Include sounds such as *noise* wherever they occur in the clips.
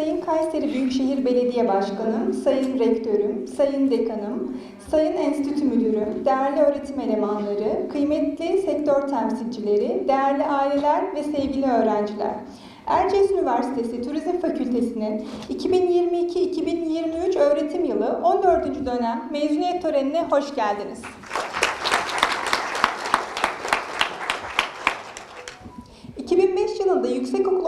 Sayın Kayseri Büyükşehir Belediye Başkanım, Sayın Rektörüm, Sayın Dekanım, Sayın Enstitü Müdürüm, değerli öğretim elemanları, kıymetli sektör temsilcileri, değerli aileler ve sevgili öğrenciler. Erciyes Üniversitesi Turizm Fakültesi'nin 2022-2023 öğretim yılı 14. dönem mezuniyet törenine hoş geldiniz.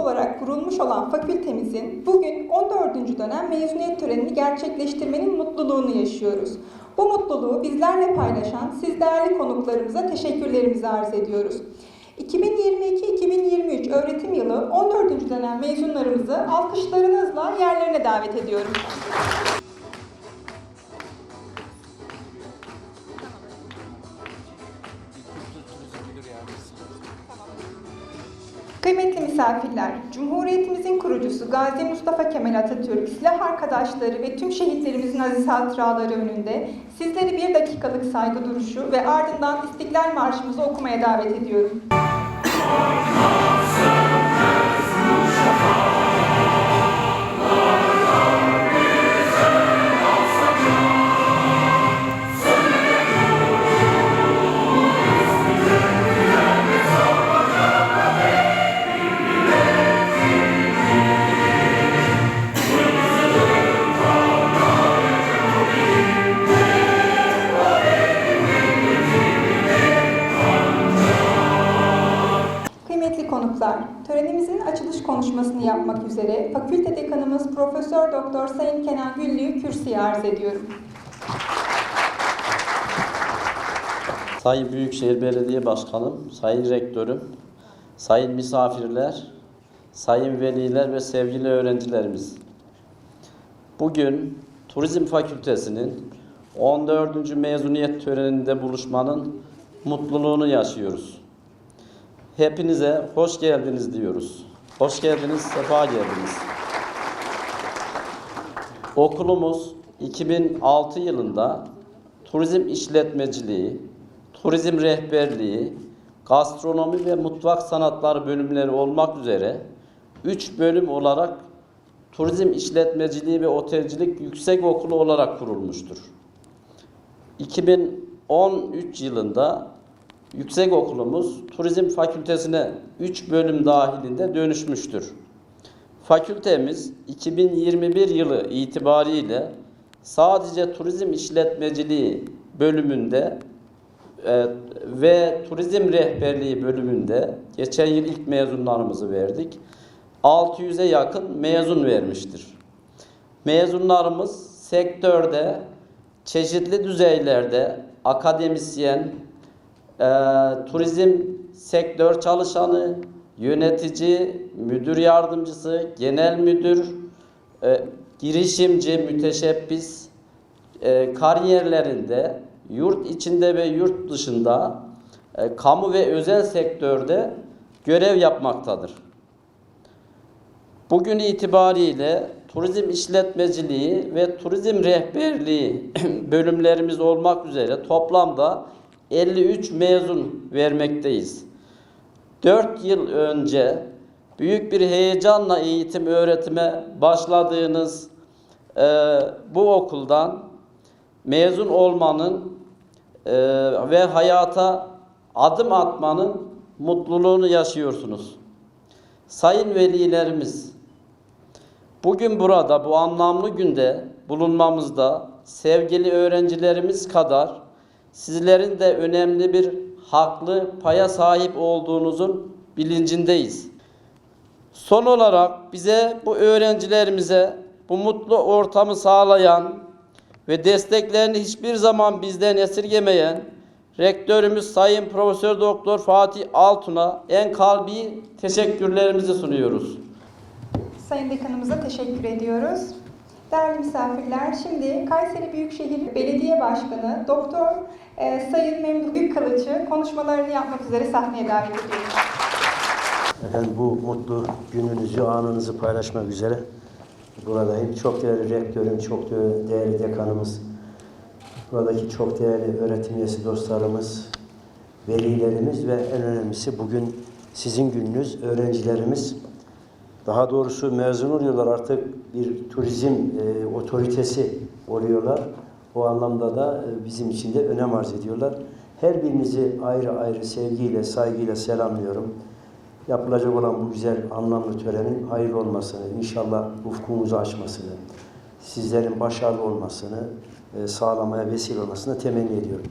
Olarak kurulmuş olan fakültemizin bugün 14. dönem mezuniyet törenini gerçekleştirmenin mutluluğunu yaşıyoruz. Bu mutluluğu bizlerle paylaşan siz değerli konuklarımıza teşekkürlerimizi arz ediyoruz. 2022-2023 öğretim yılı 14. dönem mezunlarımızı alkışlarınızla yerlerine davet ediyorum. Kıymetli misafirler, Cumhuriyetimizin kurucusu Gazi Mustafa Kemal Atatürk, silah arkadaşları ve tüm şehitlerimizin aziz hatıraları önünde sizleri bir dakikalık saygı duruşu ve ardından İstiklal Marşımızı okumaya davet ediyorum. Konuklar, törenimizin açılış konuşmasını yapmak üzere Fakülte Dekanımız Profesör Doktor Sayın Kenan Güllü'yü kürsüye arz ediyorum. Sayın Büyükşehir Belediye Başkanım, Sayın Rektörüm, Sayın misafirler, Sayın veliler ve sevgili öğrencilerimiz. Bugün Turizm Fakültesi'nin 14. mezuniyet töreninde buluşmanın mutluluğunu yaşıyoruz. Hepinize hoş geldiniz diyoruz. Hoş geldiniz, sefa geldiniz. Okulumuz 2006 yılında turizm işletmeciliği, turizm rehberliği, gastronomi ve mutfak sanatları bölümleri olmak üzere 3 bölüm olarak turizm işletmeciliği ve otelcilik yüksek okulu olarak kurulmuştur. 2013 yılında yüksek okulumuz turizm fakültesine 3 bölüm dahilinde dönüşmüştür. Fakültemiz 2021 yılı itibariyle sadece turizm işletmeciliği bölümünde e, ve turizm rehberliği bölümünde geçen yıl ilk mezunlarımızı verdik. 600'e yakın mezun vermiştir. Mezunlarımız sektörde çeşitli düzeylerde akademisyen, e, turizm sektör çalışanı, yönetici, müdür yardımcısı, genel müdür, e, girişimci, müteşebbis e, kariyerlerinde yurt içinde ve yurt dışında e, kamu ve özel sektörde görev yapmaktadır. Bugün itibariyle turizm işletmeciliği ve turizm rehberliği *clears throat* bölümlerimiz olmak üzere toplamda 53 mezun vermekteyiz. 4 yıl önce büyük bir heyecanla eğitim öğretime başladığınız e, bu okuldan mezun olmanın e, ve hayata adım atmanın mutluluğunu yaşıyorsunuz. Sayın velilerimiz, bugün burada bu anlamlı günde bulunmamızda sevgili öğrencilerimiz kadar sizlerin de önemli bir haklı paya sahip olduğunuzun bilincindeyiz. Son olarak bize bu öğrencilerimize bu mutlu ortamı sağlayan ve desteklerini hiçbir zaman bizden esirgemeyen rektörümüz Sayın Profesör Doktor Fatih Altun'a en kalbi teşekkürlerimizi sunuyoruz. Sayın Dekanımıza teşekkür ediyoruz. Değerli misafirler, şimdi Kayseri Büyükşehir Belediye Başkanı Doktor e, Sayın Memduh Büyükkılıç'ı konuşmalarını yapmak üzere sahneye davet ediyoruz. Efendim bu mutlu gününüzü, anınızı paylaşmak üzere buradayım. Çok değerli rektörüm, çok değerli dekanımız, buradaki çok değerli öğretim üyesi dostlarımız, velilerimiz ve en önemlisi bugün sizin gününüz, öğrencilerimiz. Daha doğrusu mezun oluyorlar artık bir turizm e, otoritesi oluyorlar. O anlamda da e, bizim için de önem arz ediyorlar. Her birinizi ayrı ayrı sevgiyle, saygıyla selamlıyorum. Yapılacak olan bu güzel, anlamlı törenin hayırlı olmasını, inşallah ufkumuzu açmasını, sizlerin başarılı olmasını e, sağlamaya vesile olmasını temenni ediyorum.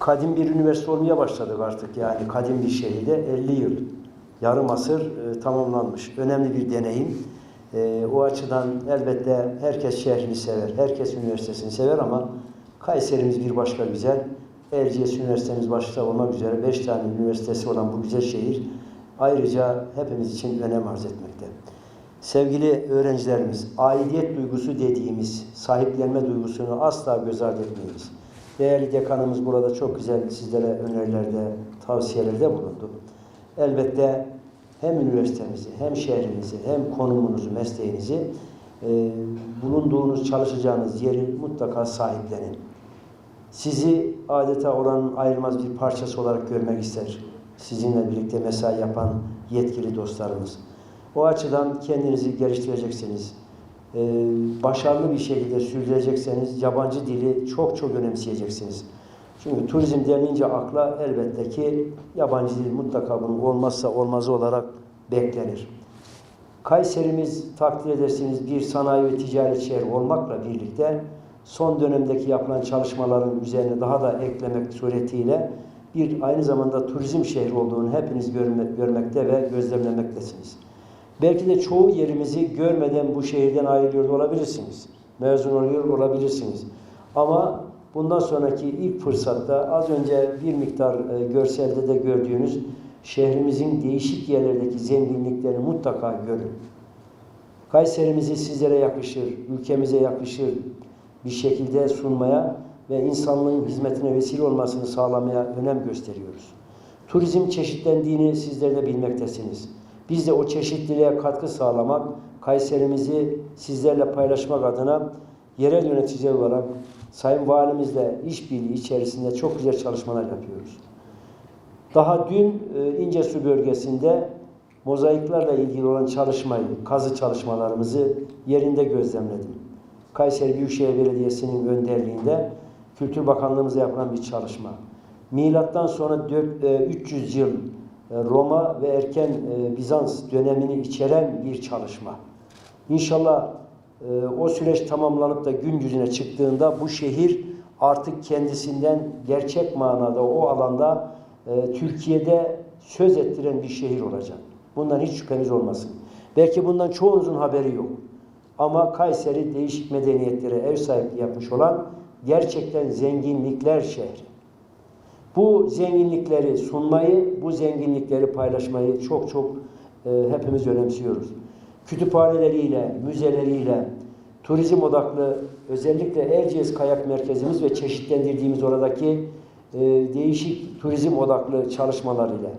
Kadim bir üniversite olmaya başladık artık yani kadim bir şehirde 50 yıl, yarım asır e, tamamlanmış. Önemli bir deneyim. E, o açıdan elbette herkes şehrini sever, herkes üniversitesini sever ama Kayserimiz bir başka güzel. Erciyes Üniversitemiz başta olmak üzere 5 tane üniversitesi olan bu güzel şehir ayrıca hepimiz için önem arz etmekte. Sevgili öğrencilerimiz, aidiyet duygusu dediğimiz sahiplenme duygusunu asla göz ardı etmeyiz. Değerli dekanımız burada çok güzel sizlere önerilerde, tavsiyelerde bulundu. Elbette hem üniversitemizi, hem şehrinizi, hem konumunuzu, mesleğinizi, e, bulunduğunuz, çalışacağınız yeri mutlaka sahiplenin. Sizi adeta oranın ayrılmaz bir parçası olarak görmek ister. Sizinle birlikte mesai yapan yetkili dostlarımız. O açıdan kendinizi geliştireceksiniz. Ee, başarılı bir şekilde sürdürecekseniz yabancı dili çok çok önemseyeceksiniz. Çünkü turizm denilince akla elbette ki yabancı dil mutlaka bunun olmazsa olmazı olarak beklenir. Kayserimiz takdir edersiniz bir sanayi ve ticaret şehri olmakla birlikte son dönemdeki yapılan çalışmaların üzerine daha da eklemek suretiyle bir aynı zamanda turizm şehri olduğunu hepiniz görme, görmekte ve gözlemlemektesiniz. Belki de çoğu yerimizi görmeden bu şehirden ayrılıyor olabilirsiniz. Mezun oluyor olabilirsiniz. Ama bundan sonraki ilk fırsatta az önce bir miktar e, görselde de gördüğünüz şehrimizin değişik yerlerdeki zenginliklerini mutlaka görün. Kayserimizi sizlere yakışır, ülkemize yakışır bir şekilde sunmaya ve insanlığın hizmetine vesile olmasını sağlamaya önem gösteriyoruz. Turizm çeşitlendiğini sizler de bilmektesiniz. Biz de o çeşitliliğe katkı sağlamak, Kayserimizi sizlerle paylaşmak adına yerel yöneticiler olarak Sayın Valimizle işbirliği içerisinde çok güzel çalışmalar yapıyoruz. Daha dün e, İncesu bölgesinde mozaiklerle ilgili olan çalışmayı, kazı çalışmalarımızı yerinde gözlemledim. Kayseri Büyükşehir Belediyesi'nin önderliğinde Kültür Bakanlığımıza yapılan bir çalışma. Milattan sonra dört- e, 300 yıl e, Roma ve erken e, Bizans dönemini içeren bir çalışma. İnşallah o süreç tamamlanıp da gün yüzüne çıktığında bu şehir artık kendisinden gerçek manada o alanda e, Türkiye'de söz ettiren bir şehir olacak. Bundan hiç şüpheniz olmasın. Belki bundan çoğunuzun haberi yok. Ama Kayseri değişik medeniyetlere ev sahipliği yapmış olan gerçekten zenginlikler şehri. Bu zenginlikleri sunmayı, bu zenginlikleri paylaşmayı çok çok e, hepimiz önemsiyoruz. Kütüphaneleriyle, müzeleriyle, turizm odaklı özellikle Erciyes Kayak Merkezimiz ve çeşitlendirdiğimiz oradaki e, değişik turizm odaklı çalışmalarıyla.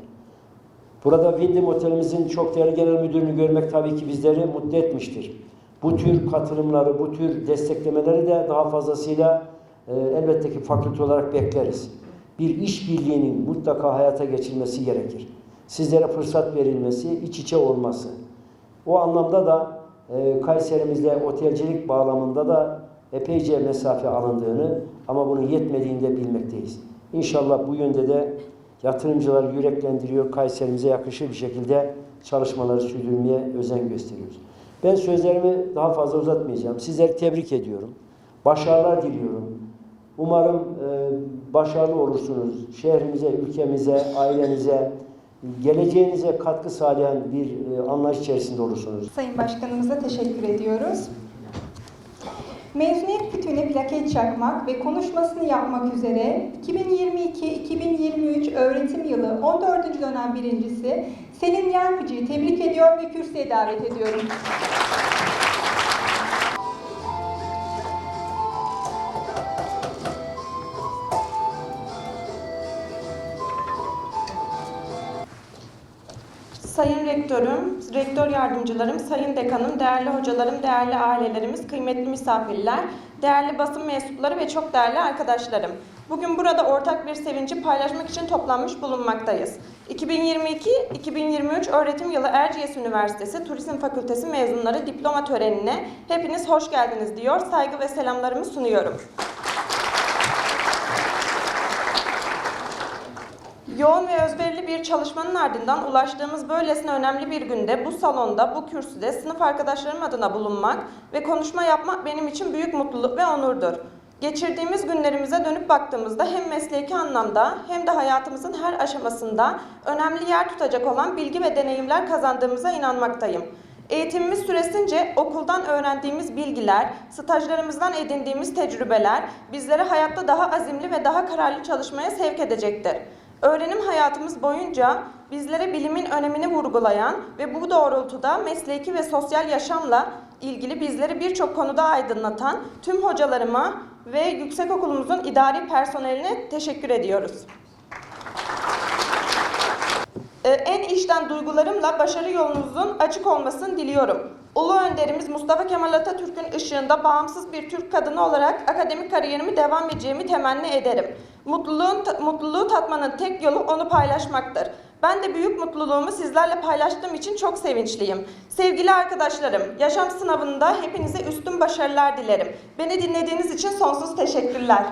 Burada Windim Otelimizin çok değerli genel müdürünü görmek tabii ki bizleri mutlu etmiştir. Bu tür katılımları, bu tür desteklemeleri de daha fazlasıyla e, elbette ki fakülte olarak bekleriz. Bir işbirliğinin mutlaka hayata geçirilmesi gerekir. Sizlere fırsat verilmesi, iç içe olması. O anlamda da e, Kayserimizde otelcilik bağlamında da epeyce mesafe alındığını ama bunun yetmediğini de bilmekteyiz. İnşallah bu yönde de yatırımcıları yüreklendiriyor, Kayserimize yakışır bir şekilde çalışmaları sürdürmeye özen gösteriyoruz. Ben sözlerimi daha fazla uzatmayacağım. Sizleri tebrik ediyorum. Başarılar diliyorum. Umarım e, başarılı olursunuz. Şehrimize, ülkemize, ailenize, geleceğinize katkı sağlayan bir e, anlayış içerisinde olursunuz. Sayın Başkanımıza teşekkür ediyoruz. Mezuniyet kütüğüne plaket çakmak ve konuşmasını yapmak üzere 2022-2023 öğretim yılı 14. dönem birincisi Selin Yarpıcı'yı tebrik ediyor ve kürsüye davet ediyorum. Rektörüm, rektör yardımcılarım, sayın dekanım, değerli hocalarım, değerli ailelerimiz, kıymetli misafirler, değerli basın mensupları ve çok değerli arkadaşlarım. Bugün burada ortak bir sevinci paylaşmak için toplanmış bulunmaktayız. 2022-2023 öğretim yılı Erciyes Üniversitesi Turizm Fakültesi mezunları diploma törenine hepiniz hoş geldiniz diyor. Saygı ve selamlarımı sunuyorum. Yoğun ve özverili bir çalışmanın ardından ulaştığımız böylesine önemli bir günde bu salonda, bu kürsüde sınıf arkadaşlarım adına bulunmak ve konuşma yapmak benim için büyük mutluluk ve onurdur. Geçirdiğimiz günlerimize dönüp baktığımızda hem mesleki anlamda hem de hayatımızın her aşamasında önemli yer tutacak olan bilgi ve deneyimler kazandığımıza inanmaktayım. Eğitimimiz süresince okuldan öğrendiğimiz bilgiler, stajlarımızdan edindiğimiz tecrübeler bizleri hayatta daha azimli ve daha kararlı çalışmaya sevk edecektir. Öğrenim hayatımız boyunca bizlere bilimin önemini vurgulayan ve bu doğrultuda mesleki ve sosyal yaşamla ilgili bizleri birçok konuda aydınlatan tüm hocalarıma ve yüksekokulumuzun idari personeline teşekkür ediyoruz. Ee, en içten duygularımla başarı yolunuzun açık olmasını diliyorum. Ulu önderimiz Mustafa Kemal Atatürk'ün ışığında bağımsız bir Türk kadını olarak akademik kariyerimi devam edeceğimi temenni ederim. Mutluluğun, mutluluğu tatmanın tek yolu onu paylaşmaktır. Ben de büyük mutluluğumu sizlerle paylaştığım için çok sevinçliyim. Sevgili arkadaşlarım, yaşam sınavında hepinize üstün başarılar dilerim. Beni dinlediğiniz için sonsuz teşekkürler.